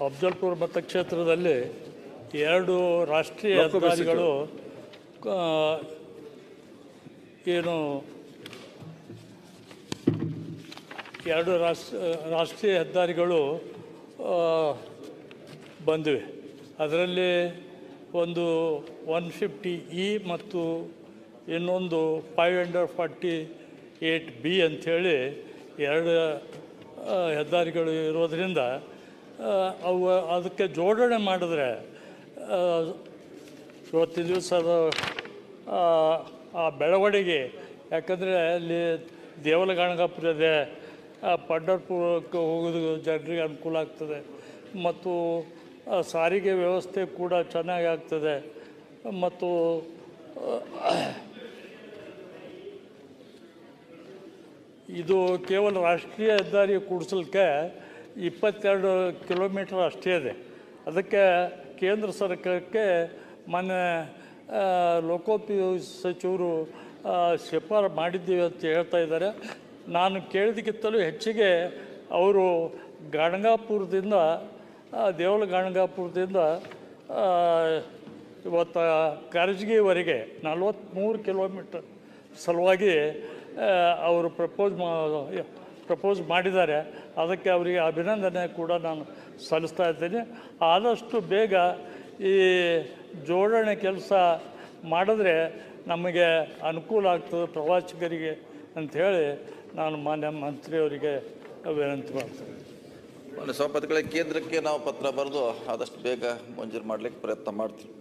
ಅಫ್ಜಲ್ಪುರ ಮತಕ್ಷೇತ್ರದಲ್ಲಿ ಎರಡು ರಾಷ್ಟ್ರೀಯ ಹೆದ್ದಾರಿಗಳು ಏನು ಎರಡು ರಾಷ್ಟ್ರ ರಾಷ್ಟ್ರೀಯ ಹೆದ್ದಾರಿಗಳು ಬಂದಿವೆ. ಅದರಲ್ಲಿ ಒಂದು ಒನ್ ಫಿಫ್ಟಿ ಇ ಮತ್ತು ಇನ್ನೊಂದು five hundred forty eight B ಅಂಥೇಳಿ ಎರಡು ಹೆದ್ದಾರಿಗಳು ಇರೋದರಿಂದ ಅವು ಅದಕ್ಕೆ ಜೋಡಣೆ ಮಾಡಿದ್ರೆ ಇವತ್ತಿನ ದಿವಸ ಅದು ಆ, ಬೆಳವಣಿಗೆ. ಯಾಕಂದರೆ ಅಲ್ಲಿ ದೇವಲಗಾಣಗಾಪುರ ಇದೆ ಪಂಡರ್ಪುರಕ್ಕೆ ಹೋಗೋದು ಜನರಿಗೆ ಅನುಕೂಲ ಆಗ್ತದೆ. ಮತ್ತು ಸಾರಿಗೆ ವ್ಯವಸ್ಥೆ ಕೂಡ ಚೆನ್ನಾಗಿ ಆಗ್ತದೆ. ಮತ್ತು ಇದು ಕೇವಲ ರಾಷ್ಟ್ರೀಯ ಹೆದ್ದಾರಿ ಕೂಡಿಸಲಿಕ್ಕೆ ಇಪ್ಪತ್ತೆರಡು ಕಿಲೋಮೀಟರ್ ಅಷ್ಟೇ ಇದೆ. ಅದಕ್ಕೆ ಕೇಂದ್ರ ಸರ್ಕಾರಕ್ಕೆ ಮೊನ್ನೆ ಲೋಕೋಪಯೋಗಿ ಸಚಿವರು ಶಿಫಾರು ಮಾಡಿದ್ದೀವಿ ಅಂತ ಹೇಳ್ತಾ ಇದ್ದಾರೆ. ನಾನು ಕೇಳಿದಕ್ಕಿಂತಲೂ ಹೆಚ್ಚಿಗೆ ಅವರು ಗಾಣಗಾಪುರದಿಂದ ದೇವಲ ಗಾಣಗಾಪುರದಿಂದ ಇವತ್ತು ಕರ್ಜಗಿವರೆಗೆ ನಲ್ವತ್ತ್ಮೂರು ಕಿಲೋಮೀಟರ್ ಸಲುವಾಗಿ ಅವರು ಪ್ರಪೋಸ್ ಮಾ ಪ್ರಪೋಸ್ ಮಾಡಿದ್ದಾರೆ. ಅದಕ್ಕೆ ಅವರಿಗೆ ಅಭಿನಂದನೆ ಕೂಡ ನಾನು ಸಲ್ಲಿಸ್ತಾ ಇದ್ದೀನಿ. ಆದಷ್ಟು ಬೇಗ ಈ ಜೋಡಣೆ ಕೆಲಸ ಮಾಡಿದ್ರೆ ನಮಗೆ ಅನುಕೂಲ ಆಗ್ತದೆ ಪ್ರವಾಸಿಗರಿಗೆ ಅಂಥೇಳಿ ನಾನು ಮಾನ್ಯ ಮಂತ್ರಿಯವರಿಗೆ ವಿನಂತಿ ಮಾಡ್ತೀನಿ. ಮಾನ್ಯ ಸಭಾಪತಿಗಳೇ, ಕೇಂದ್ರಕ್ಕೆ ನಾವು ಪತ್ರ ಬರೆದು ಆದಷ್ಟು ಬೇಗ ಮಂಜೂರು ಮಾಡಲಿಕ್ಕೆ ಪ್ರಯತ್ನ ಮಾಡ್ತೀವಿ.